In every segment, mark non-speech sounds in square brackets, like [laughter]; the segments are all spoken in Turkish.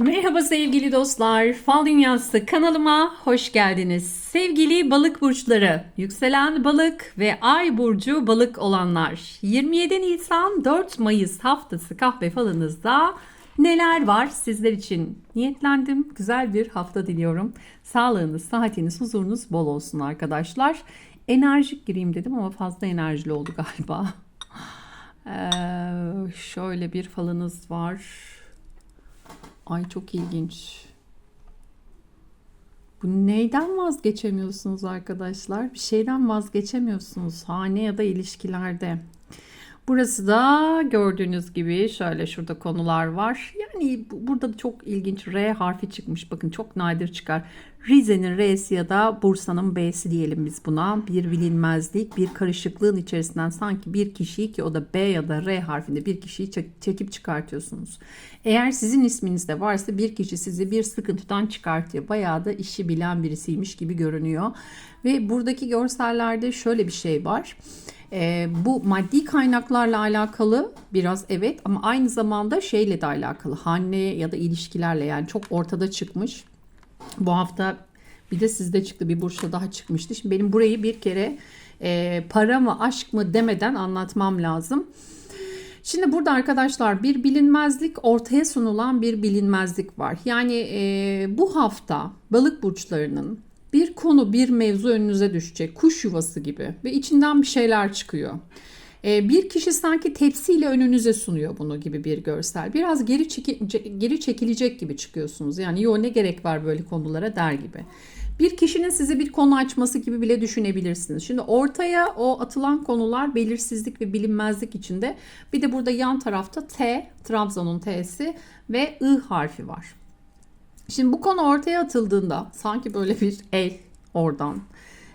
Merhaba sevgili dostlar. Fal Dünyası kanalıma hoş geldiniz. Sevgili balık burçları, yükselen balık ve ay burcu balık olanlar. 27 Nisan 4 Mayıs haftası kahve falınızda neler var sizler için? Niyetlendim. Güzel bir hafta diliyorum. Sağlığınız, sıhhatiniz, huzurunuz bol olsun arkadaşlar. Enerjik gireyim dedim ama fazla enerjili oldu galiba. [laughs] Ee, şöyle bir falınız var. Ay çok ilginç. Bu neyden vazgeçemiyorsunuz arkadaşlar? Bir şeyden vazgeçemiyorsunuz hane ya da ilişkilerde. Burası da gördüğünüz gibi şöyle şurada konular var. Yani bu- burada da çok ilginç R harfi çıkmış. Bakın çok nadir çıkar. Rize'nin R'si ya da Bursa'nın B'si diyelim biz buna. Bir bilinmezlik, bir karışıklığın içerisinden sanki bir kişiyi ki o da B ya da R harfinde bir kişiyi çek- çekip çıkartıyorsunuz. Eğer sizin isminizde varsa bir kişi sizi bir sıkıntıdan çıkartıyor. Bayağı da işi bilen birisiymiş gibi görünüyor. Ve buradaki görsellerde şöyle bir şey var. Ee, bu maddi kaynaklarla alakalı biraz evet ama aynı zamanda şeyle de alakalı. Hane ya da ilişkilerle yani çok ortada çıkmış. Bu hafta bir de sizde çıktı bir burçta daha çıkmıştı. Şimdi benim burayı bir kere e, para mı aşk mı demeden anlatmam lazım. Şimdi burada arkadaşlar bir bilinmezlik ortaya sunulan bir bilinmezlik var. Yani e, bu hafta balık burçlarının bir konu bir mevzu önünüze düşecek kuş yuvası gibi ve içinden bir şeyler çıkıyor. E, bir kişi sanki tepsiyle önünüze sunuyor bunu gibi bir görsel. Biraz geri, çeki- geri çekilecek gibi çıkıyorsunuz. Yani yo ne gerek var böyle konulara der gibi. Bir kişinin size bir konu açması gibi bile düşünebilirsiniz. Şimdi ortaya o atılan konular belirsizlik ve bilinmezlik içinde. Bir de burada yan tarafta T, Trabzon'un T'si ve I harfi var. Şimdi bu konu ortaya atıldığında sanki böyle bir el oradan,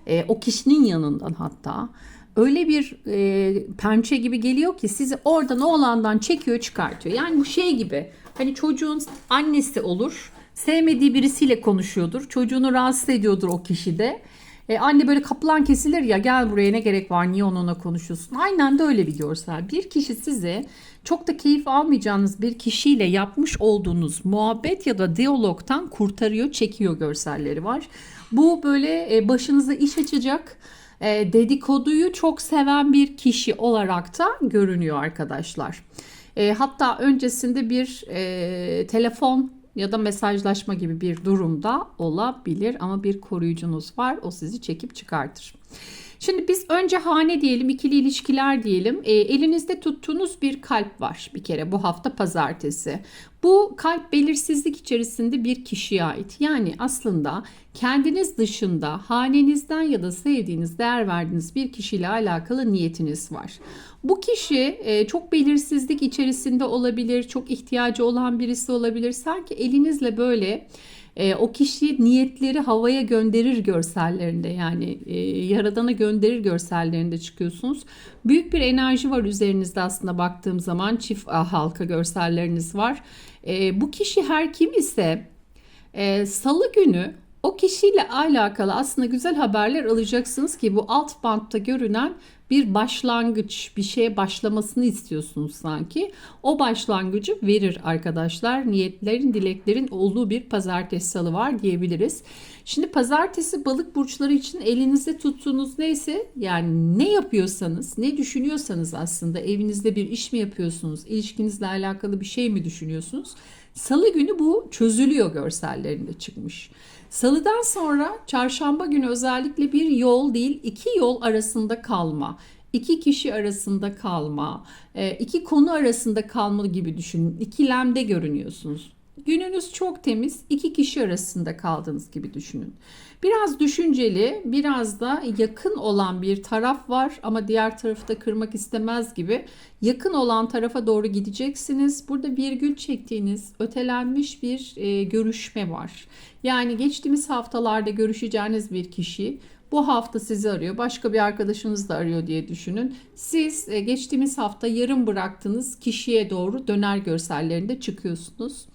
e, o kişinin yanından hatta öyle bir e, pençe gibi geliyor ki sizi oradan o olandan çekiyor çıkartıyor. Yani bu şey gibi hani çocuğun annesi olur sevmediği birisiyle konuşuyordur çocuğunu rahatsız ediyordur o kişi de. E, anne böyle kapılan kesilir ya gel buraya ne gerek var niye onunla konuşuyorsun. Aynen de öyle bir görsel. Bir kişi sizi çok da keyif almayacağınız bir kişiyle yapmış olduğunuz muhabbet ya da diyalogtan kurtarıyor, çekiyor görselleri var. Bu böyle e, başınıza iş açacak e, dedikoduyu çok seven bir kişi olarak da görünüyor arkadaşlar. E, hatta öncesinde bir e, telefon ya da mesajlaşma gibi bir durumda olabilir ama bir koruyucunuz var o sizi çekip çıkartır. Şimdi biz önce hane diyelim, ikili ilişkiler diyelim. E, elinizde tuttuğunuz bir kalp var bir kere bu hafta pazartesi. Bu kalp belirsizlik içerisinde bir kişiye ait. Yani aslında kendiniz dışında hanenizden ya da sevdiğiniz, değer verdiğiniz bir kişiyle alakalı niyetiniz var. Bu kişi e, çok belirsizlik içerisinde olabilir, çok ihtiyacı olan birisi olabilir. Sanki elinizle böyle e, o kişi niyetleri havaya gönderir görsellerinde yani e, yaradana gönderir görsellerinde çıkıyorsunuz. Büyük bir enerji var üzerinizde aslında baktığım zaman çift halka görselleriniz var. E, bu kişi her kim ise e, salı günü o kişiyle alakalı aslında güzel haberler alacaksınız ki bu alt bantta görünen bir başlangıç, bir şeye başlamasını istiyorsunuz sanki. O başlangıcı verir arkadaşlar. Niyetlerin, dileklerin olduğu bir pazartesi salı var diyebiliriz. Şimdi pazartesi balık burçları için elinizde tuttuğunuz neyse yani ne yapıyorsanız, ne düşünüyorsanız aslında evinizde bir iş mi yapıyorsunuz, ilişkinizle alakalı bir şey mi düşünüyorsunuz? Salı günü bu çözülüyor görsellerinde çıkmış. Salıdan sonra çarşamba günü özellikle bir yol değil iki yol arasında kalma, iki kişi arasında kalma, e, iki konu arasında kalma gibi düşünün. İkilemde görünüyorsunuz. Gününüz çok temiz, iki kişi arasında kaldığınız gibi düşünün. Biraz düşünceli, biraz da yakın olan bir taraf var ama diğer tarafı da kırmak istemez gibi. Yakın olan tarafa doğru gideceksiniz. Burada virgül çektiğiniz ötelenmiş bir e, görüşme var. Yani geçtiğimiz haftalarda görüşeceğiniz bir kişi bu hafta sizi arıyor. Başka bir arkadaşınız da arıyor diye düşünün. Siz e, geçtiğimiz hafta yarım bıraktığınız kişiye doğru döner görsellerinde çıkıyorsunuz.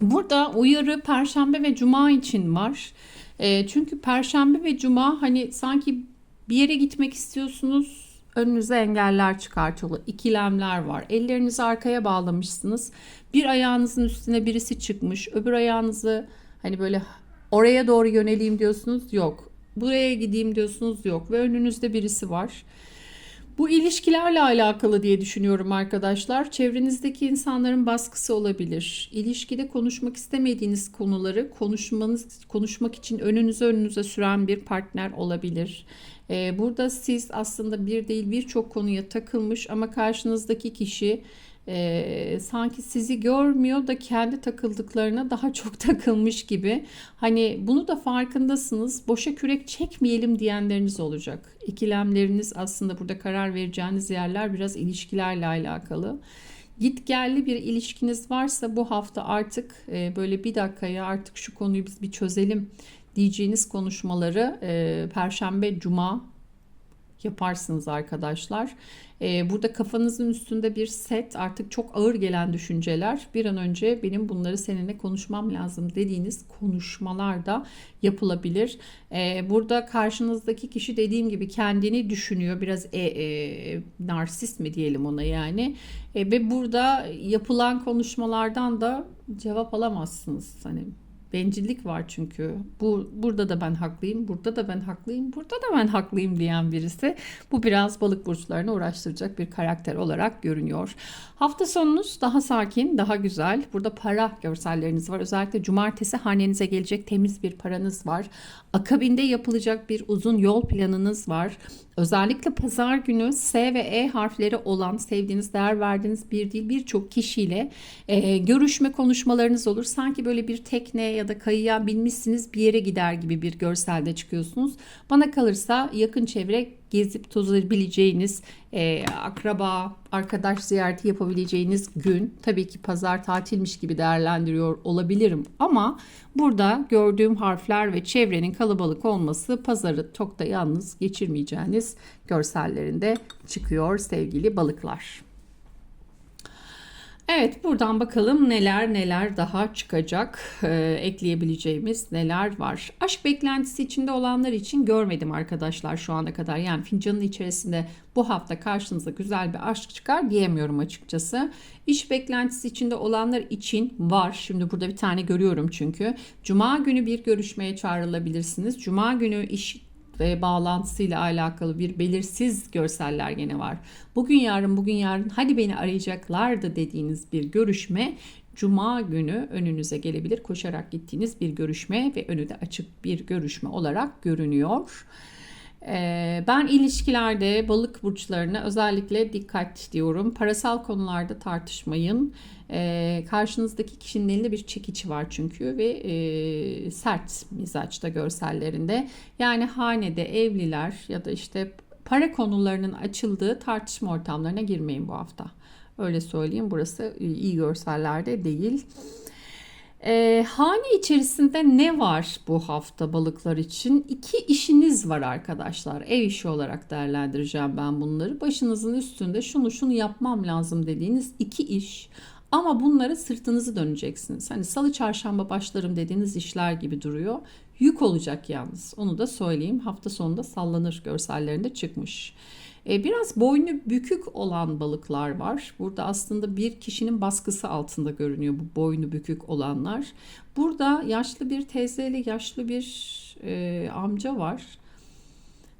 Burada uyarı Perşembe ve Cuma için var. E, çünkü Perşembe ve Cuma hani sanki bir yere gitmek istiyorsunuz Önünüze engeller çıkartılıyor. İkilemler var. Ellerinizi arkaya bağlamışsınız. Bir ayağınızın üstüne birisi çıkmış. Öbür ayağınızı hani böyle oraya doğru yöneleyim diyorsunuz. Yok. Buraya gideyim diyorsunuz. Yok. Ve önünüzde birisi var. Bu ilişkilerle alakalı diye düşünüyorum arkadaşlar. Çevrenizdeki insanların baskısı olabilir. İlişkide konuşmak istemediğiniz konuları konuşmanız konuşmak için önünüze önünüze süren bir partner olabilir. Ee, burada siz aslında bir değil birçok konuya takılmış ama karşınızdaki kişi e, sanki sizi görmüyor da kendi takıldıklarına daha çok [laughs] takılmış gibi. Hani bunu da farkındasınız. Boşa kürek çekmeyelim diyenleriniz olacak. İkilemleriniz aslında burada karar vereceğiniz yerler biraz ilişkilerle alakalı. Git gelli bir ilişkiniz varsa bu hafta artık e, böyle bir dakikaya artık şu konuyu biz bir çözelim diyeceğiniz konuşmaları e, Perşembe, Cuma yaparsınız arkadaşlar. Ee, burada kafanızın üstünde bir set artık çok ağır gelen düşünceler bir an önce benim bunları seninle konuşmam lazım dediğiniz konuşmalar da yapılabilir. Ee, burada karşınızdaki kişi dediğim gibi kendini düşünüyor biraz e, e, narsist mi diyelim ona yani e, ve burada yapılan konuşmalardan da cevap alamazsınız. Hani Bencillik var çünkü. Bu burada da ben haklıyım, burada da ben haklıyım, burada da ben haklıyım diyen birisi. Bu biraz balık burçlarını uğraştıracak bir karakter olarak görünüyor. Hafta sonunuz daha sakin, daha güzel. Burada para görselleriniz var. Özellikle cumartesi hanenize gelecek temiz bir paranız var. Akabinde yapılacak bir uzun yol planınız var. Özellikle pazar günü S ve E harfleri olan sevdiğiniz, değer verdiğiniz bir değil birçok kişiyle e, görüşme konuşmalarınız olur. Sanki böyle bir tekne ya da kayıya binmişsiniz bir yere gider gibi bir görselde çıkıyorsunuz. Bana kalırsa yakın çevre gezip tozabileceğiniz, e, akraba, arkadaş ziyareti yapabileceğiniz gün. Tabii ki pazar tatilmiş gibi değerlendiriyor olabilirim ama burada gördüğüm harfler ve çevrenin kalabalık olması pazarı çok da yalnız geçirmeyeceğiniz görsellerinde çıkıyor sevgili balıklar. Evet buradan bakalım neler neler daha çıkacak ee, ekleyebileceğimiz neler var. Aşk beklentisi içinde olanlar için görmedim arkadaşlar şu ana kadar. Yani fincanın içerisinde bu hafta karşınıza güzel bir aşk çıkar diyemiyorum açıkçası. İş beklentisi içinde olanlar için var. Şimdi burada bir tane görüyorum çünkü. Cuma günü bir görüşmeye çağrılabilirsiniz. Cuma günü iş ve bağlantısıyla alakalı bir belirsiz görseller gene var. Bugün yarın bugün yarın hadi beni arayacaklardı dediğiniz bir görüşme Cuma günü önünüze gelebilir. Koşarak gittiğiniz bir görüşme ve önü de açık bir görüşme olarak görünüyor. Ee, ben ilişkilerde balık burçlarına özellikle dikkat diyorum. Parasal konularda tartışmayın. Ee, karşınızdaki kişinin elinde bir çekici var çünkü ve e, sert mizaçta görsellerinde. Yani hanede evliler ya da işte para konularının açıldığı tartışma ortamlarına girmeyin bu hafta. Öyle söyleyeyim. Burası iyi görsellerde değil. E, hane içerisinde ne var bu hafta balıklar için? İki işiniz var arkadaşlar. Ev işi olarak değerlendireceğim ben bunları. Başınızın üstünde şunu şunu yapmam lazım dediğiniz iki iş. Ama bunları sırtınızı döneceksiniz. Hani salı çarşamba başlarım dediğiniz işler gibi duruyor. Yük olacak yalnız. Onu da söyleyeyim. Hafta sonunda sallanır görsellerinde çıkmış. E, biraz boynu bükük olan balıklar var. Burada aslında bir kişinin baskısı altında görünüyor bu boynu bükük olanlar. Burada yaşlı bir teyzeyle yaşlı bir e, amca var.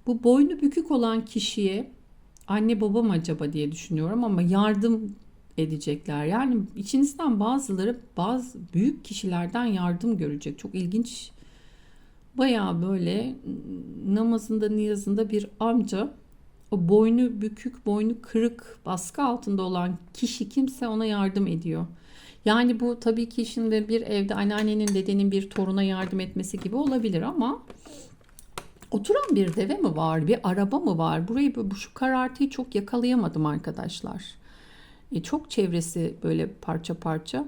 Bu boynu bükük olan kişiye anne babam acaba diye düşünüyorum ama yardım edecekler. Yani içinizden bazıları bazı büyük kişilerden yardım görecek. Çok ilginç. Baya böyle namazında niyazında bir amca o boynu bükük, boynu kırık, baskı altında olan kişi kimse ona yardım ediyor. Yani bu tabii ki şimdi bir evde anneannenin, dedenin bir toruna yardım etmesi gibi olabilir ama oturan bir deve mi var, bir araba mı var? Burayı bu şu karartıyı çok yakalayamadım arkadaşlar. E, çok çevresi böyle parça parça.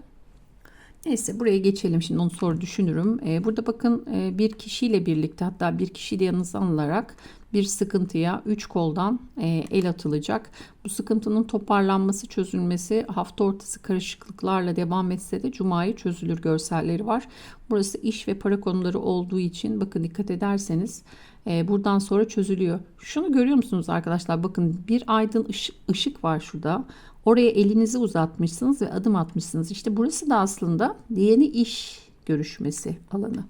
Neyse buraya geçelim şimdi onu sonra düşünürüm. E, burada bakın e, bir kişiyle birlikte hatta bir kişiyle yanınıza alınarak bir sıkıntıya üç koldan e, el atılacak. Bu sıkıntının toparlanması, çözülmesi hafta ortası karışıklıklarla devam etse de cumayı çözülür görselleri var. Burası iş ve para konuları olduğu için bakın dikkat ederseniz e, buradan sonra çözülüyor. Şunu görüyor musunuz arkadaşlar? Bakın bir aydın ışık, ışık var şurada. Oraya elinizi uzatmışsınız ve adım atmışsınız. İşte burası da aslında yeni iş görüşmesi alanı.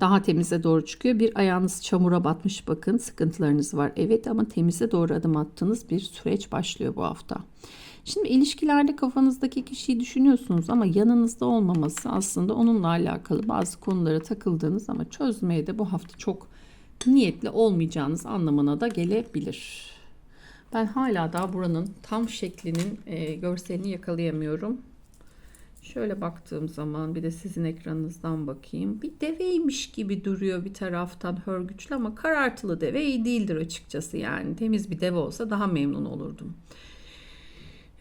Daha temize doğru çıkıyor. Bir ayağınız çamura batmış bakın sıkıntılarınız var. Evet ama temize doğru adım attığınız bir süreç başlıyor bu hafta. Şimdi ilişkilerde kafanızdaki kişiyi düşünüyorsunuz ama yanınızda olmaması aslında onunla alakalı bazı konulara takıldığınız ama çözmeye de bu hafta çok niyetli olmayacağınız anlamına da gelebilir. Ben hala daha buranın tam şeklinin e, görselini yakalayamıyorum. Şöyle baktığım zaman bir de sizin ekranınızdan bakayım. Bir deveymiş gibi duruyor bir taraftan hörgüçlü ama karartılı deve iyi değildir açıkçası yani. Temiz bir deve olsa daha memnun olurdum.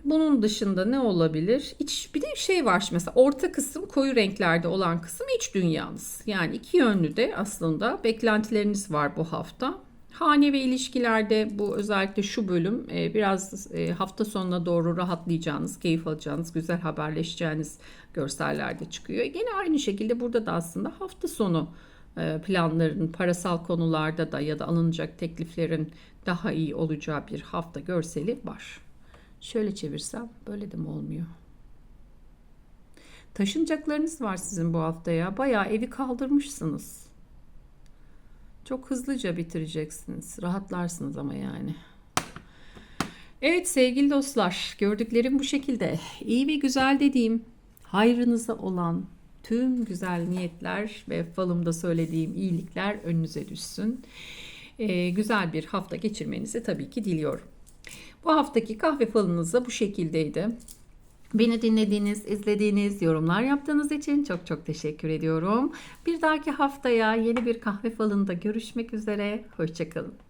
Bunun dışında ne olabilir? İç, bir de şey var mesela orta kısım koyu renklerde olan kısım iç dünyanız. Yani iki yönlü de aslında beklentileriniz var bu hafta. Hane ve ilişkilerde bu özellikle şu bölüm e, biraz e, hafta sonuna doğru rahatlayacağınız, keyif alacağınız, güzel haberleşeceğiniz görsellerde çıkıyor. Gene aynı şekilde burada da aslında hafta sonu e, planların parasal konularda da ya da alınacak tekliflerin daha iyi olacağı bir hafta görseli var. Şöyle çevirsem böyle de mi olmuyor? Taşınacaklarınız var sizin bu haftaya. Bayağı evi kaldırmışsınız. Çok hızlıca bitireceksiniz. Rahatlarsınız ama yani. Evet sevgili dostlar, gördüklerim bu şekilde. İyi ve güzel dediğim, hayrınıza olan tüm güzel niyetler ve falımda söylediğim iyilikler önünüze düşsün. Ee, güzel bir hafta geçirmenizi tabii ki diliyorum. Bu haftaki kahve falınız da bu şekildeydi. Beni dinlediğiniz, izlediğiniz, yorumlar yaptığınız için çok çok teşekkür ediyorum. Bir dahaki haftaya yeni bir kahve falında görüşmek üzere. Hoşçakalın.